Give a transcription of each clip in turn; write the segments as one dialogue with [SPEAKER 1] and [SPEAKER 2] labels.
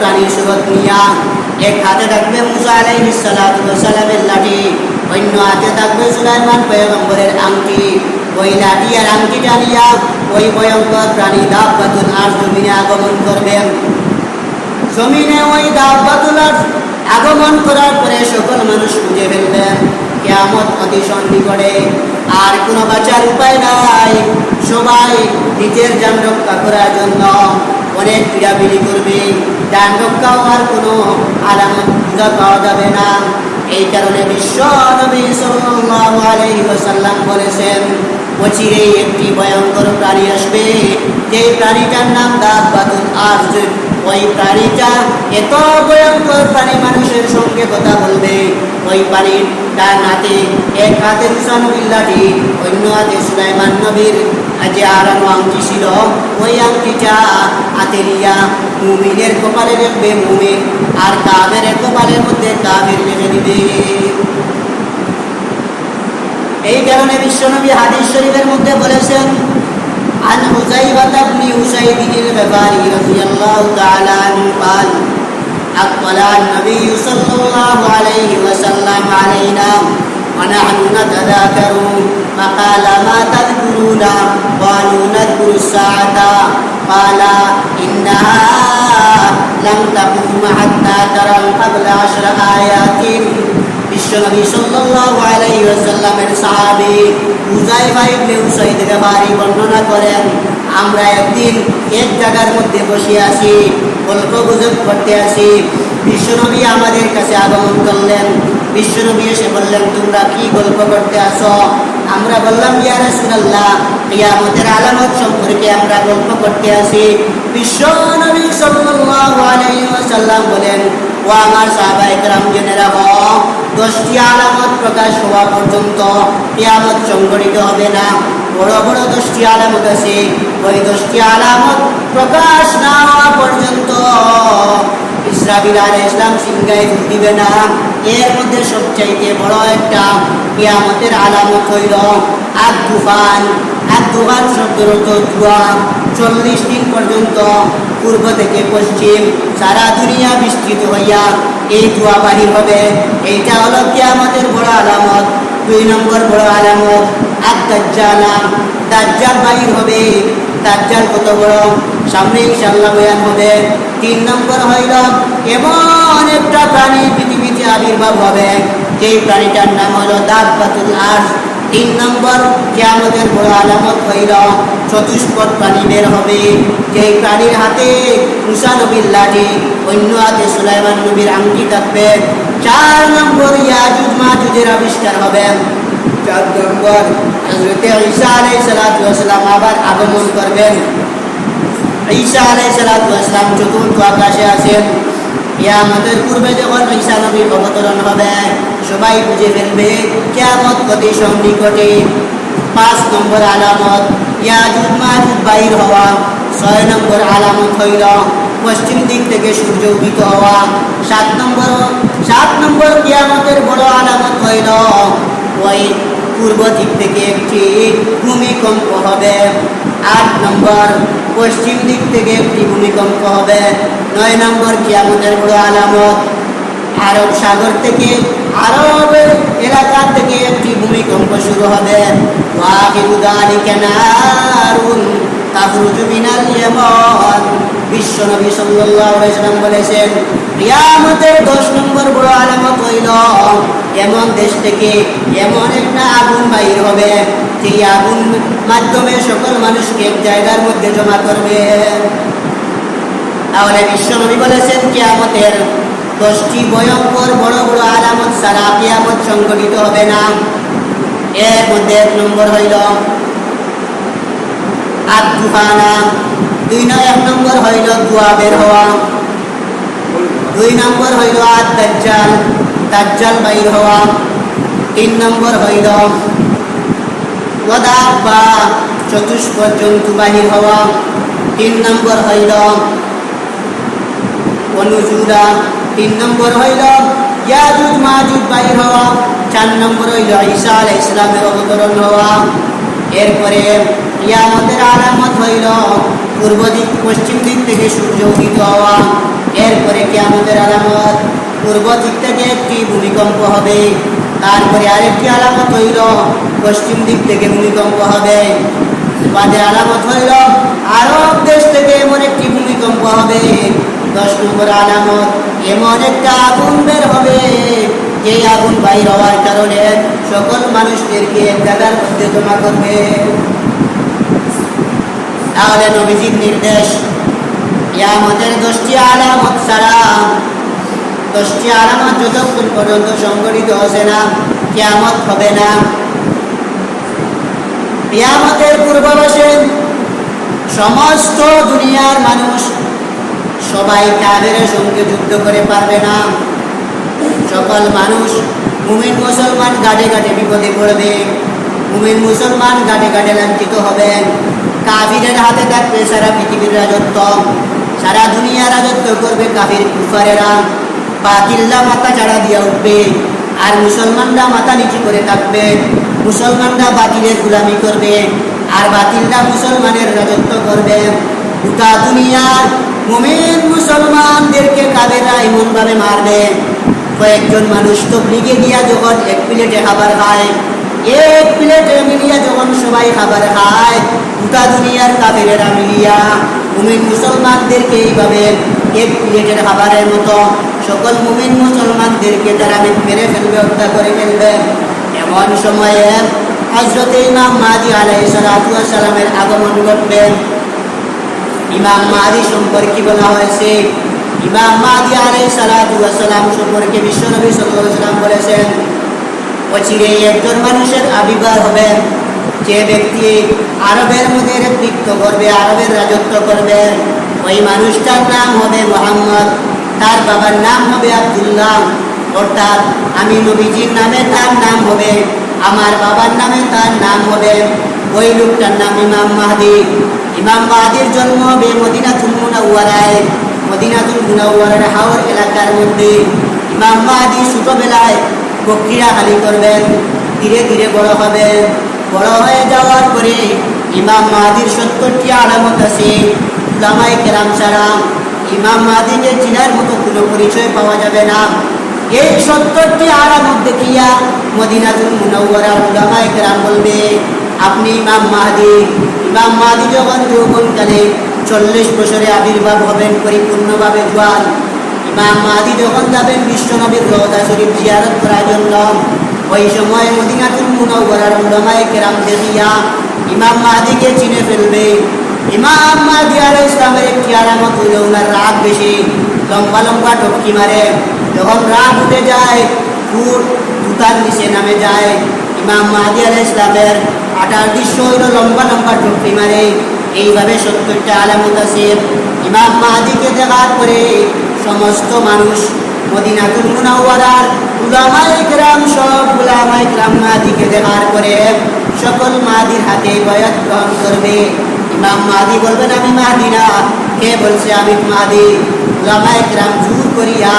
[SPEAKER 1] প্রাণীর সুরত নিয়া এক হাতে থাকবে মুসা আলাইহিস সালামের লাঠি, অন্য হাতে থাকবে সুলাইমান পয়গম্বরের আংটি। ওই লাঠি আর আংটিটা নিয়া ওই ভয়ঙ্কর প্রাণী দাব্বাতুল আর জমিনে আগমন করবেন। জমিনে ওই দাব্বাতুল আর আগমন করার পরে সকল মানুষ খুঁজে ফেলবেন। কেয়ামত অতি সন্নিকটে, আর কোনো বাঁচার উপায় নাই। সবাই নিজের যান রক্ষা করার জন্য অনেক ক্রীড়াবিলি করবে। যান রক্ষা কোনো আলামত খুঁজে পাওয়া যাবে না। এই কারণে বিশ্ব বলেছেন অচিরেই একটি ভয়ঙ্কর প্রাণী আসবে। যে প্রাণীটার নাম দাব্বাতুল আরজ ওই প্রাণীটা এত ভয়ঙ্কর প্রাণী মানুষের সঙ্গে কথা বলবে। ওই প্রাণীর তার হাতে এক হাতে হুসানুবিল লাঠি অন্য হাতে সুলাইমান নবীর যে আরানো আংটি ছিল ওই আংটিটা হাতে নিয়া মুমিনের কপালে রাখবে মুমিন আর কাবের কপালের মধ্যে কাবের রেখে দিবে এই কারণে বিশ্বনবী হাদিস শরীফের মধ্যে বলেছেন عن حذيفة بن أسيد الغفاري رضي الله تعالى عنه قال أطلع النبي صلى الله عليه وسلم علينا ونحن نتذاكر فقال ما تذكرون قالوا نذكر الساعة. قال إنها لم تقوم حتى ترى قبل عشر آيات. বিশ্বনবী সাল্লাল্লাহু আলাইহি ওয়াসাল্লামের সাহাবী হুযায়ফা ইবনে বর্ণনা করেন, আমরা একদিন এক জায়গার মধ্যে বসে আছি, গল্প গুজব করতে আছি। বিশ্বনবী আমাদের কাছে আগমন করলেন। বিশ্বনবী এসে বললেন, তোমরা কি গল্প করতে আসো আমরা বললাম, ইয়া রাসূলুল্লাহ, কিয়ামতের আলামত সম্পর্কে আমরা গল্প করতে আসি বিশ্বনবী সাল্লাল্লাহু আলাইহি ওয়াসাল্লাম বলেন, ও আমার সাহাবায়ে কেরাম জেনে রাখো দশটি আলামত প্রকাশ হওয়া পর্যন্ত কিয়ামত সংঘটিত হবে না। বড় বড় দশটি আলামত আছে। ওই দশটি আলামত প্রকাশ না হওয়া পর্যন্ত ইসরাবিল আলাইহিস ইসলাম সিংহায় দিবে না। এর মধ্যে সবচাইতে বড় একটা কিয়ামতের আলামত হইল আগ তুফান। আগ তুফান শব্দের ধোঁয়া। চল্লিশ দিন পর্যন্ত পূর্ব থেকে পশ্চিম, সারা দুনিয়া বিস্তৃত হইয়া এই ধোঁয়া বাহির হবে। এইটা হলো কি আমাদের বড় আলামত। দুই নম্বর বড় আলামত আর দাজ্জালা দাজ্জাল বাহির হবে। দাজ্জাল কত বড়? সামনে ইনশাআল্লাহ বয়ান হবে। তিন নম্বর হইল, এমন একটা প্রাণী পৃথিবীতে আবির্ভাব হবে। যেই প্রাণীটার নাম হলো দাব্বাতুল আস তিন নম্বর, কিয়ামতের বড় আলামত হইল, চতুষ্পদ প্রাণী বের হবে। যেই প্রাণীর হাতে মুসা নবীর লাঠি, অন্য হাতে সুলাইমান নবীর আংটি থাকবে। চার নম্বর ইয়াজুজ মাজুজের আবিষ্কার হবে। চার নম্বর হজরতে ঈসা আলাইহিস সালাতু আবার আগমন করবেন। ঈসা আলাইহিস সালাতু ওয়াসালাম চতুর্থ আকাশে আছেন। কিয়ামতের পূর্বে যখন ঈসা নবীর অবতরণ হবে, সবাই বুঝে ফেলবে কিয়ামত অতি সন্নিকটে। পাঁচ নম্বর আলামত ইয়াজুজ মাজুজ বাইর হওয়া। ছয় নম্বর আলামত হইল, পশ্চিম দিক থেকে সূর্য উদিত হওয়া। সাত নম্বর সাত নম্বর কিয়ামতের বড় আলামত হইল, ওই পূর্ব দিক থেকে একটি ভূমিকম্প হবে। আট নম্বর, পশ্চিম দিক থেকে একটি ভূমিকম্প হবে। নয় নম্বর, কিয়ামতের বড় আলামত। আরব সাগর থেকে আরব এলাকা থেকে একটি ভূমিকম্প শুরু হবে। ওয়াহিদু যালিকা নারুন তাখরুজু মিনাল ইয়ামান। বিশ্ব নবী সাল্লাম বলেছেন 10 নম্বর বড় আলামত হইল এমন দেশ থেকে এমন একটা আগুন বাইর হবে যে আগুন মাধ্যমে সকল মানুষকে এক জায়গার মধ্যে জমা করবে। তাহলে বিশ্ব নবী বলেছেন, কিয়ামতের দশটি ভয়ঙ্কর বড় বড় আলামত সারা কিয়ামত সংগঠিত হবে না। এর মধ্যে এক নম্বর হইল আত্মুফানা দুই নয় এক নম্বর হইল দুয়া বের হওয়া। দুই নম্বর হইল দাজ্জাল দাজ্জাল বাইর হওয়া। তিন নম্বর হইল ওদাব্বা চতুষ্পদ জন্তু বাহির হওয়া। তিন নম্বর হইল অনুজুরা। তিন নম্বর হইল ইয়াজুজ মাজুজ বাইর হওয়া। চার নম্বর হইল ঈসা ইসলামের অবতরণ হওয়া। এরপরে কিয়ামতের আলামত হইল পূর্ব দিক, পশ্চিম দিক থেকে সূর্য উদিত হওয়া। এরপরে কিয়ামতের আলামত পূর্ব দিক থেকে একটি ভূমিকম্প হবে। তারপরে আরেকটি আলামত হইল, পশ্চিম দিক থেকে ভূমিকম্প হবে। বাদে আলামত হইল, আরব দেশ থেকে এমন একটি ভূমিকম্প হবে। দশ নম্বর আলামত, এমন একটা আগুন বের হবে। যে আগুন বাইর হওয়ার কারণে সকল মানুষদেরকে এক জায়গার মধ্যে জমা করবে। তাহলে নবীজির নির্দেশ ইয়ামতের দশটি আলামত ছাড়া দশটি আলামত যতক্ষণ পর্যন্ত সংগঠিত হচ্ছে না, কিয়ামত হবে না। কিয়ামতের পূর্বাভাসে সমস্ত দুনিয়ার মানুষ সবাই কাদের সঙ্গে যুদ্ধ করে পারবে না। সকল মানুষ মুমিন মুসলমান গাড়ে গাড়ে বিপদে পড়বে। মুমিন মুসলমান গাড়ে গাড়ে লাঞ্ছিত হবেন কাফিরের হাতে থাকবে সারা পৃথিবীর রাজত্ব। সারা দুনিয়া রাজত্ব করবে কাফির কুফারেরা বাতিল্লা মাথা চাড়া দিয়া উঠবে। আর মুসলমানরা মাথা নিচু করে থাকবে। মুসলমানরা বাতিলের গুলামি করবে। আর বাতিলরা মুসলমানের রাজত্ব করবে। গোটা দুনিয়ার মুমিন মুসলমানদেরকে কাবেরা এমনভাবে মারবে। কয়েকজন মানুষ তো লিগে গিয়া যখন এক প্লেটে খাবার খায়, এক প্লেটে মিলিয়া যখন সবাই খাবার খায়, গোটা দুনিয়ার কাবেরেরা মিলিয়া মুমিন মুসলমানদেরকে এইভাবে এক প্লেটের খাবারের মতো সকল মুমিন মুসলমানদেরকে তারা মেরে ফেলবে, হত্যা করে ফেলবে। এমন সময়ে হজরত ইমাম মাদি আলাই সালামের আগমন ঘটবে। ইমাম মাদি সম্পর্কে বলা হয়েছে, ইমাম মাদি আলাই সালাম সম্পর্কে বিশ্বনবী সাল্লাম বলেছেন, অচিরে একজন মানুষের আবির্ভাব হবে, যে ব্যক্তি আরবের মধ্যে নেতৃত্ব করবে, আরবের রাজত্ব করবে, ওই মানুষটার নাম হবে মোহাম্মদ। তার বাবার নাম হবে আবদুল্লাহ। অর্থাৎ আমি নবীজির নামে তার নাম হবে, আমার বাবার নামে তার নাম হবে। ওই লোকটার নাম ইমাম মাহাদি। ইমাম মাহাদির জন্ম হবে মদিনাতুল মুনাওয়ারায়। মদিনাতুল মুনাওয়ারার হাওর এলাকার মধ্যে। ইমাম মাহাদি ছোটবেলায় প্রক্রিয়া খালি করবেন, ধীরে ধীরে বড় হবেন। বড় হয়ে যাওয়ার পরে ইমাম মাহাদির সত্তরটি আলামত আছে। উলামাই কেরাম ছাড়া ইমাম মাহাদিকে চিনার মতো কোনো পরিচয় পাওয়া যাবে না। এই সত্তরটি আলামত দেখিয়া মদিনাতুল মুনাওয়ারা উলামাই কেরাম বলবে, আপনি ইমাম মাহাদি। ইমাম মাহাদি যখন যৌবনকালে চল্লিশ বছরে আবির্ভাব হবেন, পরিপূর্ণভাবে জোয়ান। ইমাম মাহাদি যখন যাবেন বিশ্বনবীর রওজা শরীফ জিয়ারত করার জন্য, ওই সময় মদিনাতুল মুনাওয়ারার উলামায়ে কেরাম দেখিয়া ইমাম মাহাদিকে চিনে ফেলবে। ইমাম মাহাদি আলাইহিস ইসলামের একটি আলামত হইল ওনার রাগ বেশি। লম্বা লম্বা টপকি মারে। যখন রাগ উঠে যায় ফুট জুতার নিচে নামে যায়। ইমাম মাহাদি আলাইহিস ইসলামের আটার দৃশ্য হইল লম্বা লম্বা টপকি মারে। এইভাবে সত্তরটা আলামত আছে। ইমাম মাহাদিকে দেখার পরে সমস্ত মানুষ মদিনাতুল মুনাওয়ারার উলামায়ে কেরাম, সব উলামায়ে কেরাম মাহাদিকে দেখার পরে সকল মাহাদির হাতে বয়াত গ্রহণ করবে। ইমাম মাহাদি বলবেন আমি মাহাদি না। কে বলছে আমি মাহাদি কেরাম জোর করিয়া,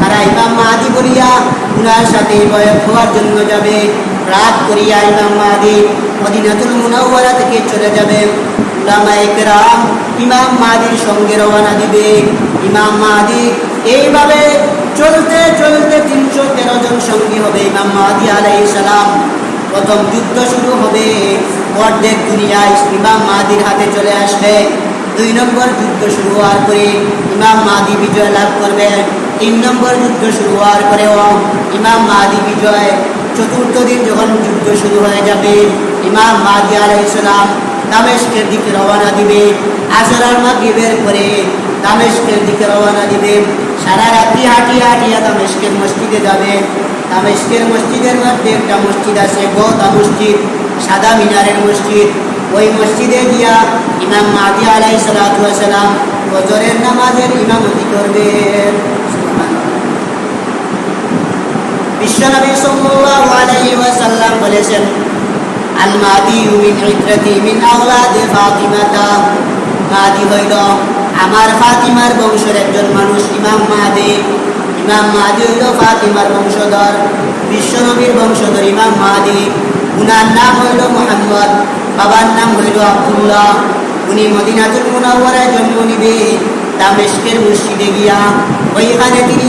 [SPEAKER 1] তারা ইমাম মাহাদি বলিয়া উনার সাথে বয়স হওয়ার জন্য যাবে। রাত করিয়া ইমাম মাহাদি মদিনাতুল মুনাওয়ারা থেকে চলে যাবে। উলামায়ে ইমাম মাহাদির সঙ্গে রওনা দিবে। ইমাম মাহাদি এইভাবে চলতে চলতে তিনশো তেরো জন সঙ্গী হবে ইমাম মাহাদি আলাই সালাম। প্রথম যুদ্ধ শুরু হবে। অর্ধেক দুনিয়ায় ইমাম মাহাদির হাতে চলে আসবে। দুই নম্বর যুদ্ধ শুরু হওয়ার পরে ইমাম মাহাদি বিজয় লাভ করবে তিন নম্বর যুদ্ধ শুরু হওয়ার পরেও ইমাম মাহাদি বিজয় চতুর্থ দিন যখন যুদ্ধ শুরু হয়ে যাবে, ইমাম মাহাদি আলাইসালাম দামেস্কের দিকে রওনা দিবে। আসরার মাগরিবের পরে দামেস্কের দিকে রওনা দিবে। সারা রাত্রি হাঁটিয়ে হাঁটিয়া দামেস্কের মসজিদে যাবে। দামেস্কের মসজিদের মধ্যে একটা মসজিদ আছে, গোদা মসজিদ। সাদা মিনারের মসজিদ। ওই মসজিদে গিয়া ইমাম মাদি আলাই সালাম বজরের নামাজের ইমামতি করবে। বিশ্বনবী সাল্লাল্লাহু আলাইহি ওয়াসাল্লাম বলেছেন, আল মিন আমার একজন ইমাম মাহাদি। ইমাম বংশধর, বিশ্বনবীর বংশধর ইমাম মাহাদি। উনার নাম হইল মোহাম্মদ, বাবার নাম হইল আবদুল্লাহ। উনি মদিনাতুল মুনাওয়ারায় জন্ম নিবে দামেশকের মসজিদে গিয়া। ওইখানে তিনি